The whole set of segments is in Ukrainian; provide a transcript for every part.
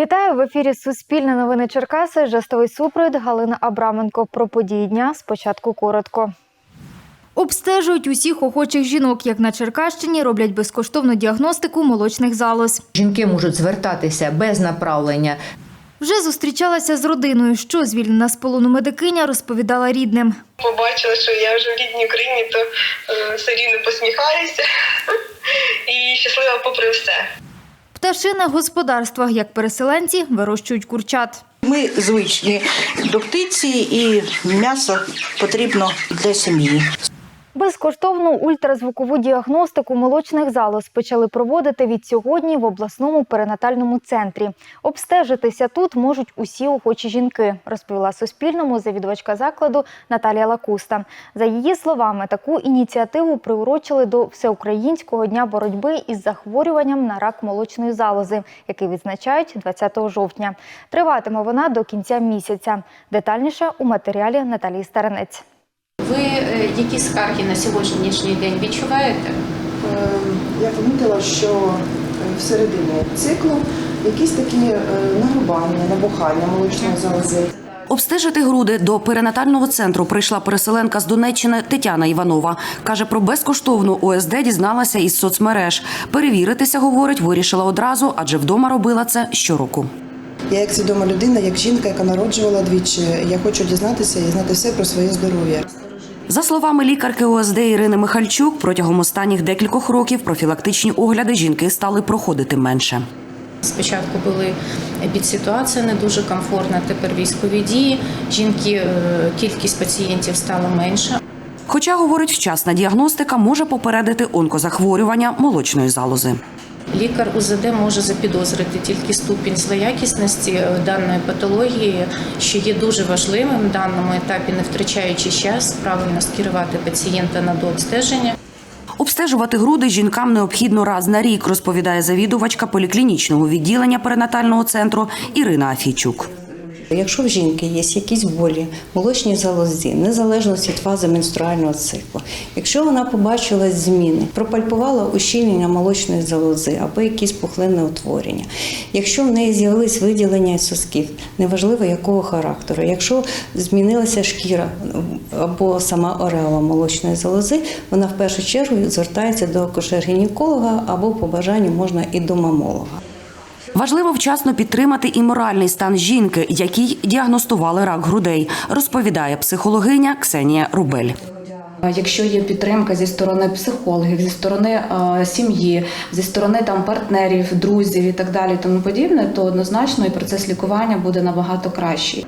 Вітаю в ефірі Суспільне новини Черкаси. Жестовий супровід Галина Абраменко. Про події дня спочатку коротко. Обстежують усіх охочих жінок, як на Черкащині, роблять безкоштовну діагностику молочних залоз. Жінки можуть звертатися без направлення. Вже зустрічалася з родиною, що звільнена з полону медикиня розповідала рідним. побачила, що я вже в рідній Україні, то е, все рівно посміхаюся і щаслива попри все. Пташине господарство, як переселенці, вирощують курчат. Ми звичні до птиці і м'ясо потрібно для сім'ї. Безкоштовну ультразвукову діагностику молочних залоз почали проводити від сьогодні в обласному перинатальному центрі. Обстежитися тут можуть усі охочі жінки, розповіла Суспільному завідувачка закладу Наталія Лакуста. За її словами, таку ініціативу приурочили до Всеукраїнського дня боротьби із захворюванням на рак молочної залози, який відзначають 20 жовтня. Триватиме вона до кінця місяця. Детальніше у матеріалі Наталії Старенець. Ви е, які скарги на сьогоднішній день відчуваєте? Е, я помітила, що е, всередині циклу якісь такі е, нагрубання, набухання молочної залози. Обстежити груди до перинатального центру прийшла переселенка з Донеччини Тетяна Іванова. Каже, про безкоштовну ОСД дізналася із соцмереж. Перевіритися, говорить, вирішила одразу, адже вдома робила це щороку. Я як свідома людина, як жінка, яка народжувала двічі, я хочу дізнатися і знати все про своє здоров'я. За словами лікарки ОСД Ірини Михальчук, протягом останніх декількох років профілактичні огляди жінки стали проходити менше. Спочатку були підситуація не дуже комфортна, тепер військові дії. Жінки, е, кількість пацієнтів стала менша. Хоча, говорить, вчасна діагностика може попередити онкозахворювання молочної залози. Лікар УЗД може запідозрити тільки ступінь злоякісності е, даної патології, що є дуже важливим в даному етапі, не втрачаючи час, правильно скерувати пацієнта на дообстеження. Обстежувати груди жінкам необхідно раз на рік, розповідає завідувачка поліклінічного відділення перинатального центру Ірина Афійчук. Якщо в жінки є якісь болі, молочній залозі, незалежно від фази менструального циклу, якщо вона побачила зміни, пропальпувала ущільнення молочної залози або якісь пухлинне утворення, якщо в неї з'явились виділення сосків, неважливо якого характеру, якщо змінилася шкіра або сама ореола молочної залози, вона в першу чергу звертається до акушер-гінеколога або по бажанню можна і до мамолога. Важливо вчасно підтримати і моральний стан жінки, якій діагностували рак грудей, розповідає психологиня Ксенія Рубель. Якщо є підтримка зі сторони психологів, зі сторони е, сім'ї, зі сторони там партнерів, друзів і так далі, тому подібне, то однозначно і процес лікування буде набагато кращий.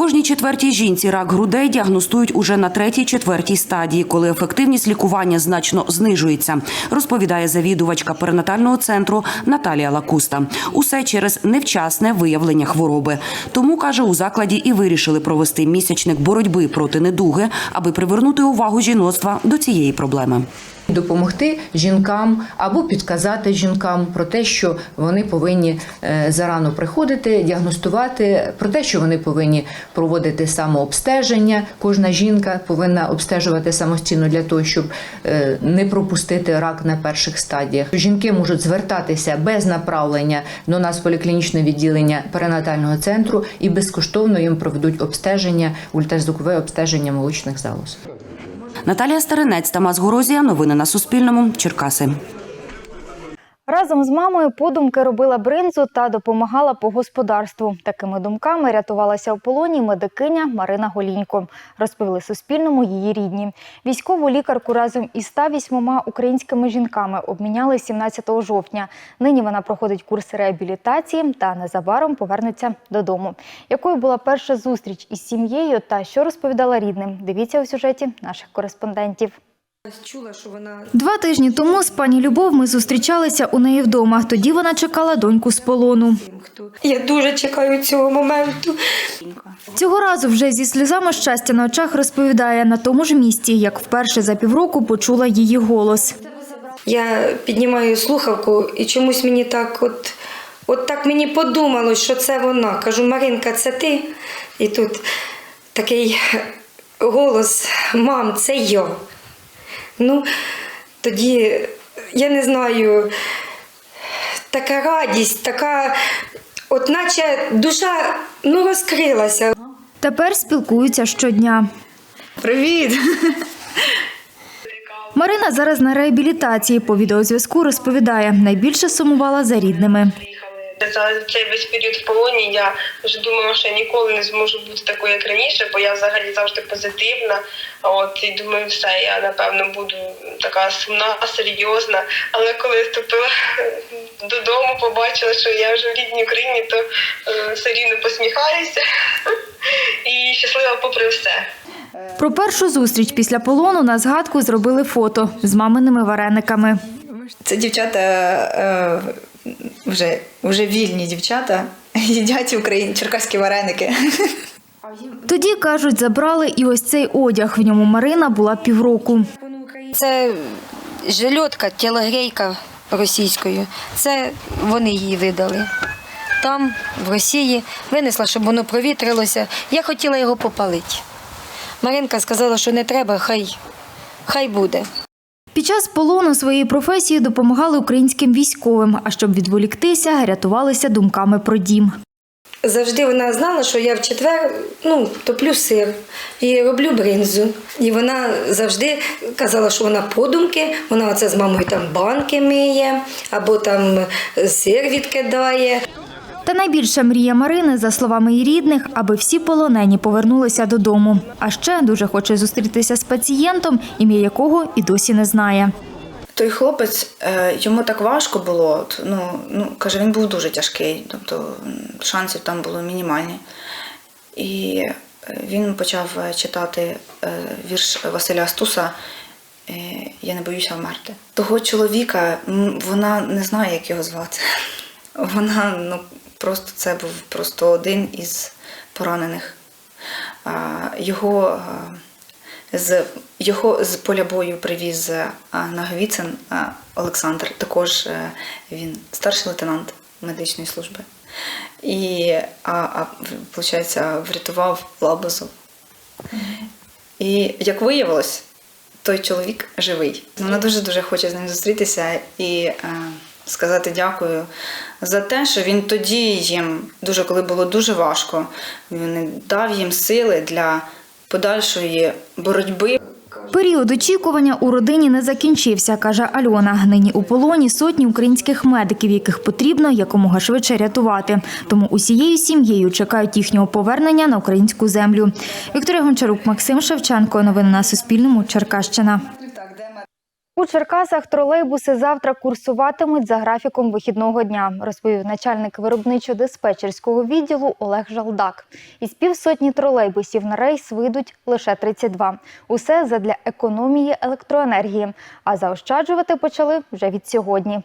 Кожній четвертій жінці рак грудей діагностують уже на третій-четвертій стадії, коли ефективність лікування значно знижується, розповідає завідувачка перинатального центру Наталія Лакуста. Усе через невчасне виявлення хвороби. Тому каже, у закладі і вирішили провести місячник боротьби проти недуги, аби привернути увагу жіноцтва до цієї проблеми. Допомогти жінкам або підказати жінкам про те, що вони повинні е, зарано приходити, діагностувати, про те, що вони повинні проводити самообстеження. Кожна жінка повинна обстежувати самостійно для того, щоб е, не пропустити рак на перших стадіях. Жінки можуть звертатися без направлення до нас в поліклінічне відділення перинатального центру і безкоштовно їм проведуть обстеження, ультразвукове обстеження молочних залоз. Наталія Старинець, Тамас Горозія. Новини на Суспільному. Черкаси. Разом з мамою подумки робила бринзу та допомагала по господарству. Такими думками рятувалася в полоні медикиня Марина Голінько. Розповіли Суспільному її рідні. Військову лікарку разом із 108 українськими жінками обміняли 17 жовтня. Нині вона проходить курс реабілітації та незабаром повернеться додому. Якою була перша зустріч із сім'єю та що розповідала рідним? Дивіться у сюжеті наших кореспондентів. Два тижні тому з пані Любов ми зустрічалися у неї вдома. Тоді вона чекала доньку з полону. Я дуже чекаю цього моменту. Цього разу вже зі сльозами щастя на очах розповідає на тому ж місці, як вперше за півроку почула її голос. Я піднімаю слухавку і чомусь мені так, от, от так мені подумалось, що це вона. Кажу, Маринка, це ти? І тут такий голос: мам, це я. Ну, тоді, я не знаю, така радість, така от наче душа ну, розкрилася. Тепер спілкуються щодня. Привіт! Марина зараз на реабілітації. По відеозв'язку розповідає, найбільше сумувала за рідними. За цей весь період в полоні я вже думала, що я ніколи не зможу бути такою, як раніше, бо я взагалі завжди позитивна. А От і думаю, все, я напевно буду така сумна, серйозна. Але коли я вступила додому, побачила, що я вже в рідній Україні, то е, все рівно посміхаюся і щаслива попри все. Про першу зустріч після полону на згадку зробили фото з маминими варениками. Це дівчата е, вже, вже вільні дівчата, їдять в Україні черкаські вареники. Тоді, кажуть, забрали і ось цей одяг. В ньому Марина була півроку. Це жильотка, тілогрейка російською. Це вони її видали. Там, в Росії, винесла, щоб воно провітрилося. Я хотіла його попалити. Маринка сказала, що не треба, хай, хай буде. Під час полону своєї професії допомагали українським військовим, а щоб відволіктися, рятувалися думками про дім. Завжди вона знала, що я в четвер ну, топлю сир і роблю бринзу. І вона завжди казала, що вона подумки, вона оце з мамою там банки миє, або там сир відкидає. Та найбільша мрія Марини, за словами її рідних, аби всі полонені повернулися додому. А ще дуже хоче зустрітися з пацієнтом, ім'я якого і досі не знає. Той хлопець, е, йому так важко було. Ну, ну, каже, він був дуже тяжкий, тобто шансів там було мінімальні. І е, він почав е, читати вірш Василя Стуса Я не боюся вмерти. Того чоловіка вона не знає, як його звати. Вона ну, просто це був просто один із поранених. Його з його з поля бою привіз Наговіцин Олександр, також е, він старший лейтенант медичної служби. І а, а, виходить, врятував лабазу. І як виявилось, той чоловік живий. Вона дуже дуже хоче з ним зустрітися і е, сказати дякую за те, що він тоді їм, дуже коли було дуже важко, він дав їм сили для подальшої боротьби. Період очікування у родині не закінчився, каже Альона. Нині у полоні сотні українських медиків, яких потрібно якомога швидше рятувати. Тому усією сім'єю чекають їхнього повернення на українську землю. Вікторія Гончарук, Максим Шевченко. Новини на Суспільному. Черкащина. У Черкасах тролейбуси завтра курсуватимуть за графіком вихідного дня, розповів начальник виробничо-диспетчерського відділу Олег Жалдак. Із півсотні тролейбусів на рейс вийдуть лише 32. Усе задля економії електроенергії. А заощаджувати почали вже від сьогодні.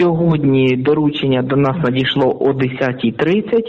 Сьогодні доручення до нас надійшло о 10.30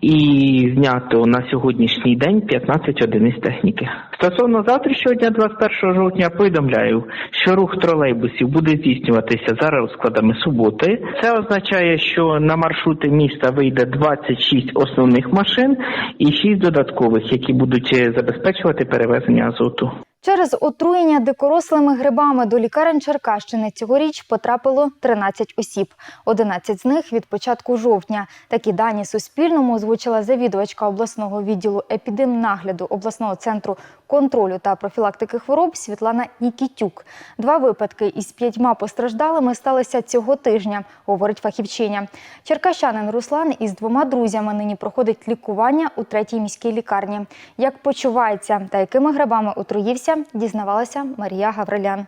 і знято на сьогоднішній день 15 одиниць техніки. Стосовно завтрашнього дня, 21 жовтня, повідомляю, що рух тролейбусів буде здійснюватися за розкладами суботи. Це означає, що на маршрути міста вийде 26 основних машин і 6 додаткових, які будуть е, забезпечувати перевезення азоту. Через отруєння дикорослими грибами до лікарень Черкащини цьогоріч потрапило 13 осіб. 11 з них від початку жовтня. Такі дані Суспільному озвучила завідувачка обласного відділу епідемнагляду обласного центру контролю та профілактики хвороб Світлана Нікітюк. Два випадки із п'ятьма постраждалими сталися цього тижня, говорить фахівчиня. Черкащанин Руслан із двома друзями нині проходить лікування у третій міській лікарні. Як почувається та якими грибами отруївся, дізнавалася Марія Гаврилян.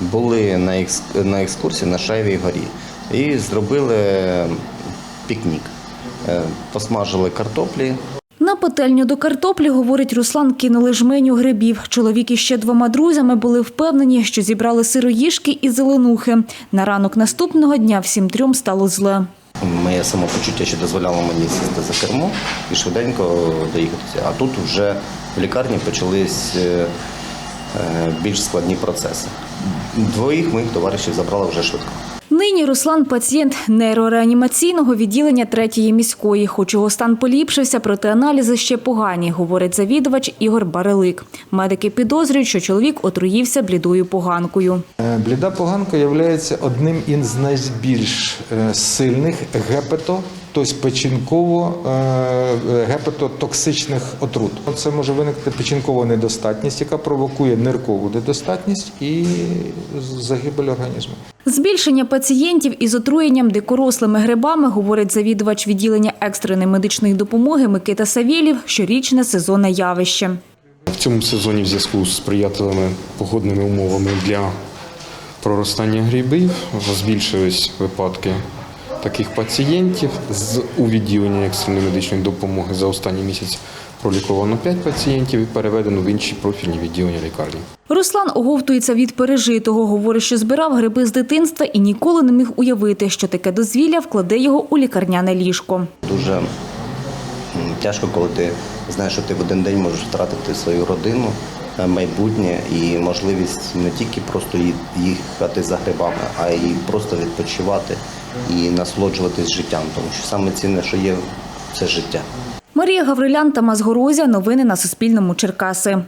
були на, екс- на екскурсії на Шаєвій горі і зробили пікнік. Е, Посмажили картоплі, На пательню до картоплі, говорить Руслан, кинули жменю грибів. Чоловік із ще двома друзями були впевнені, що зібрали сироїшки і зеленухи. На ранок наступного дня всім трьом стало зле. моє самопочуття ще дозволяло мені сісти за кермо і швиденько доїхатися. А тут вже в лікарні почались е, більш складні процеси. Двоїх моїх товаришів забрала вже швидко. Нині Руслан пацієнт нейрореанімаційного відділення третьої міської. Хоч його стан поліпшився, проте аналізи ще погані, говорить завідувач Ігор Барелик. Медики підозрюють, що чоловік отруївся блідою поганкою. Е, Бліда поганка є одним із найбільш е, сильних тобто печінково е, гепатотоксичних отрут. Це може виникнути печінкова недостатність, яка провокує ниркову недостатність і загибель організму. Збільшення пацієнтів із отруєнням дикорослими грибами, говорить завідувач відділення екстреної медичної допомоги Микита Савєлів, щорічне сезонне явище. В цьому сезоні в зв'язку з сприятливими погодними умовами для проростання грибів збільшились випадки таких пацієнтів. З у відділенні екстреної медичної допомоги за останній місяць проліковано 5 пацієнтів і переведено в інші профільні відділення лікарні. Руслан оговтується від пережитого. Говорить, що збирав гриби з дитинства і ніколи не міг уявити, що таке дозвілля вкладе його у лікарняне ліжко. Дуже тяжко, коли ти знаєш, що ти в один день можеш втратити свою родину, е, майбутнє і можливість не тільки просто їхати за грибами, а й просто відпочивати і насолоджуватись життям, тому що саме цінне, що є, це життя. Марія Гаврилян, та Мазгорозя. Новини на Суспільному. Черкаси.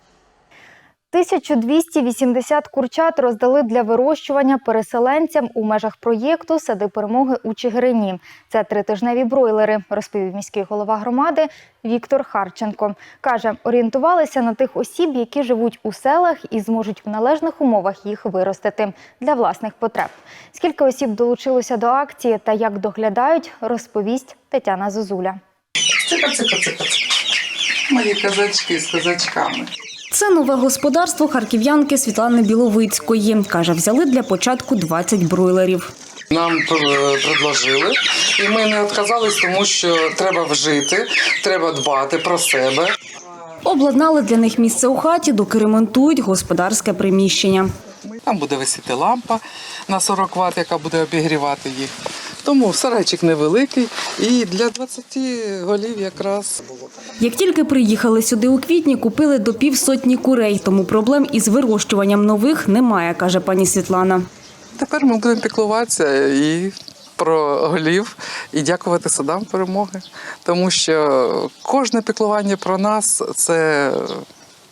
1280 курчат роздали для вирощування переселенцям у межах проєкту Сади перемоги у Чигирині. Це тритижневі бройлери, розповів міський голова громади Віктор Харченко. Каже, орієнтувалися на тих осіб, які живуть у селах і зможуть в належних умовах їх виростити для власних потреб. Скільки осіб долучилося до акції та як доглядають, розповість Тетяна Зозуля. Цика, цика, цика. Мої казачки з казачками. Це нове господарство харків'янки Світлани Біловицької. Каже, взяли для початку 20 бройлерів. Нам е, предложили, і ми не відказались, тому що треба вжити, треба дбати про себе. Обладнали для них місце у хаті, доки ремонтують господарське приміщення. Там буде висіти лампа на 40 Вт, яка буде обігрівати їх. Тому сарайчик невеликий і для 20 голів якраз. було. Як тільки приїхали сюди у квітні, купили до півсотні курей, тому проблем із вирощуванням нових немає, каже пані Світлана. Тепер ми будемо піклуватися і про голів, і дякувати садам перемоги, тому що кожне піклування про нас це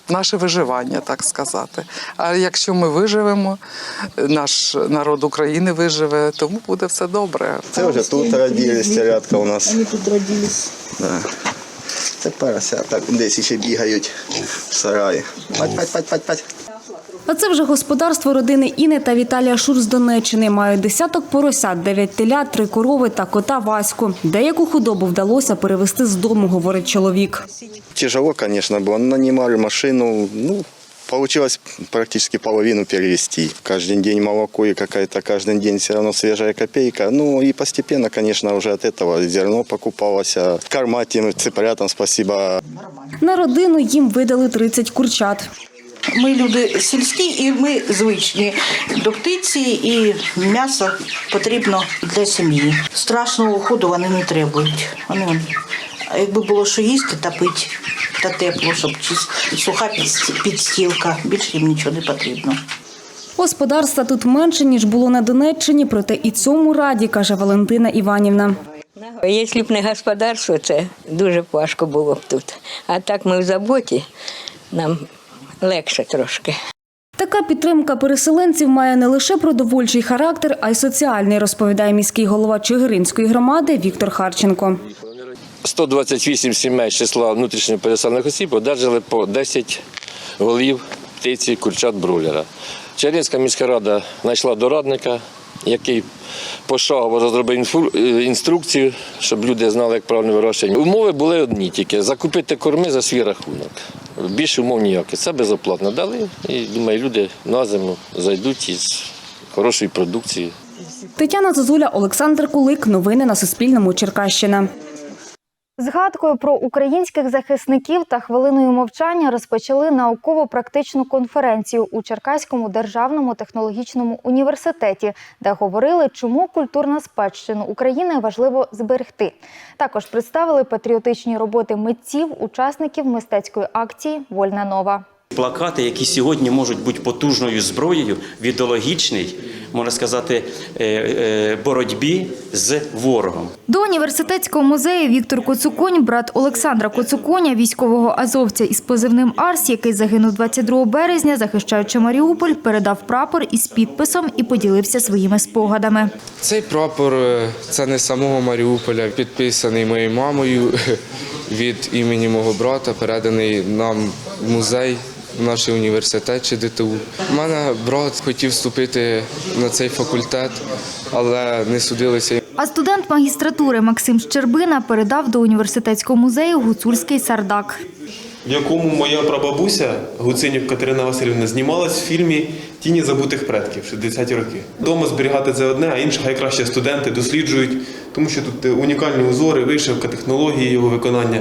наше виживання, так сказати. А якщо ми виживемо, наш народ України виживе, тому буде все добре. Це вже тут родились, телятка у нас. Вони тут родились. Да. Це так десь ще бігають в сараї. Пать, пать, пать, пать, пать. А це вже господарство родини Іни та Віталія Шур з Донеччини. Мають десяток поросят, дев'ять телят, три корови та кота Ваську. Деяку худобу вдалося перевезти з дому, говорить чоловік. Тяжело, конечно, было. Нанимали машину, ну, получилось практически половину перевести. Каждый день молоко и какая-то каждый день все равно свежая копейка. Ну и постепенно, конечно, уже от этого зерно покупалось. а Корма тем цыплятам спасибо. На родину їм видали 30 курчат. Ми люди сільські і ми звичні до птиці і м'ясо потрібно для сім'ї. Страшного уходу вони не требують. Вони, якби було що їсти та пити, та тепло, щоб суха підстілка, більше їм нічого не потрібно. Господарства тут менше, ніж було на Донеччині, проте і цьому раді, каже Валентина Іванівна. Якщо б не господарство, це дуже важко було б тут. А так ми в заботі, нам легше трошки. Така підтримка переселенців має не лише продовольчий характер, а й соціальний, розповідає міський голова Чигиринської громади Віктор Харченко. 128 сімей з числа внутрішньо переселених осіб одержали по 10 голів птиці курчат бройлера. Чернівська міська рада знайшла дорадника, який пошагово розробив е, інструкцію, щоб люди знали, як правильно вирощувати. Умови були одні тільки закупити корми за свій рахунок. Більше умов ніяких. Це безоплатно дали. І думаю, люди на зиму зайдуть із хорошої продукції. Тетяна Зозуля, Олександр Кулик. Новини на Суспільному. Черкащина. Згадкою про українських захисників та хвилиною мовчання розпочали науково-практичну конференцію у Черкаському державному технологічному університеті, де говорили, чому культурну спадщину України важливо зберегти. Також представили патріотичні роботи митців, учасників мистецької акції Вольна нова. Плакати, які сьогодні можуть бути потужною зброєю в ідеологічній, можна сказати, е, е, боротьбі з ворогом. До університетського музею Віктор Коцуконь, брат Олександра Коцуконя, військового азовця із позивним Арс, який загинув 22 березня, захищаючи Маріуполь, передав прапор із підписом і поділився своїми спогадами. Цей прапор е, це не самого Маріуполя, підписаний моєю мамою від імені мого брата, переданий нам в музей. В Наш університет чи ДТУ. У мене брат хотів вступити на цей факультет, але не судилися. А студент магістратури Максим Щербина передав до університетського музею гуцульський сардак. в якому моя прабабуся Гуцинюк Катерина Васильівна знімалась в фільмі Тіні забутих предків 60-ті роки. Дома зберігати це одне, а інше хай краще студенти досліджують, тому що тут унікальні узори, вишивка, технології його виконання.